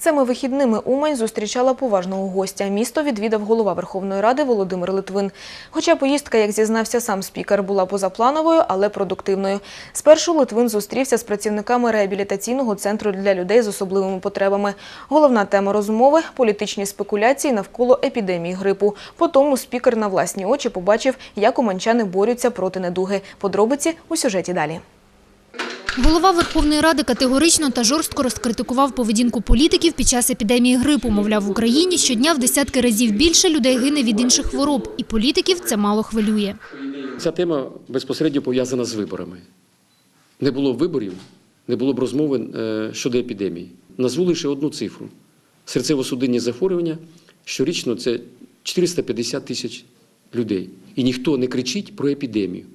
Цими вихідними Умань зустрічала поважного гостя. Місто відвідав голова Верховної Ради Володимир Литвин. Хоча поїздка, як зізнався сам спікер, була позаплановою, але продуктивною. Спершу Литвин зустрівся з працівниками реабілітаційного центру для людей з особливими потребами. Головна тема розмови – політичні спекуляції навколо епідемії грипу. Потім спікер на власні очі побачив, як уманчани борються проти недуги. Подробиці у сюжеті далі. Голова Верховної Ради категорично та жорстко розкритикував поведінку політиків під час епідемії грипу. Мовляв, в Україні щодня в десятки разів більше людей гине від інших хвороб, і політиків це мало хвилює. Ця тема безпосередньо пов'язана з виборами. Не було виборів, не було б розмови е, щодо епідемії. Назву лише одну цифру: серцево-судинні захворювання щорічно це 450 тисяч людей. І ніхто не кричить про епідемію.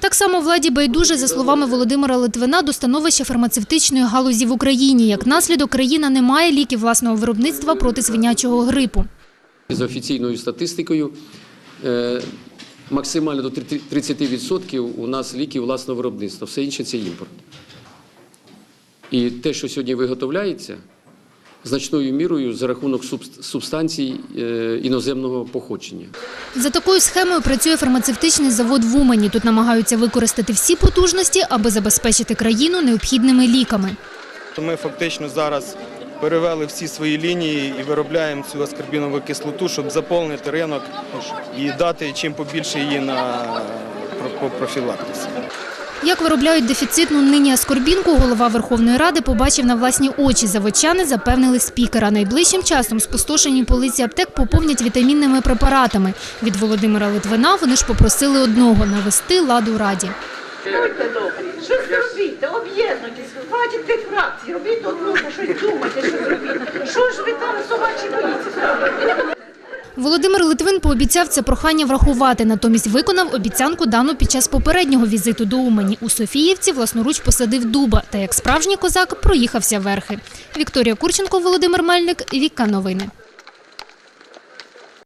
Так само владі байдуже, за словами Володимира Литвина, до становища фармацевтичної галузі в Україні. Як наслідок, країна не має ліків власного виробництва проти свинячого грипу. За офіційною статистикою, е, максимально до 30% у нас ліків власного виробництва, все інше це імпорт. І те, що сьогодні виготовляється, значною мірою за рахунок субст- субстанцій е, іноземного походження. За такою схемою працює фармацевтичний завод в Умані. Тут намагаються використати всі потужності, аби забезпечити країну необхідними ліками. То Ми фактично зараз перевели всі свої лінії і виробляємо цю аскорбінову кислоту, щоб заповнити ринок і дати чим побільше її на про- профілактиці. Як виробляють дефіцитну нині аскорбінку, голова Верховної Ради побачив на власні очі. Заводчани запевнили спікера. Найближчим часом спустошені полиці аптек поповнять вітамінними препаратами. Від Володимира Литвина вони ж попросили одного – навести ладу Раді. Будьте добрі, щось зробіть, об'єднуйтесь, хватить тих фракцій, робіть одну, щось думайте, що зробіть. Що ж ви там собачі боїться? Володимир Литвин пообіцяв це прохання врахувати, натомість виконав обіцянку дану під час попереднього візиту до Умані. У Софіївці власноруч посадив дуба та як справжній козак проїхався верхи. Вікторія Курченко, Володимир Мельник, Віка Новини.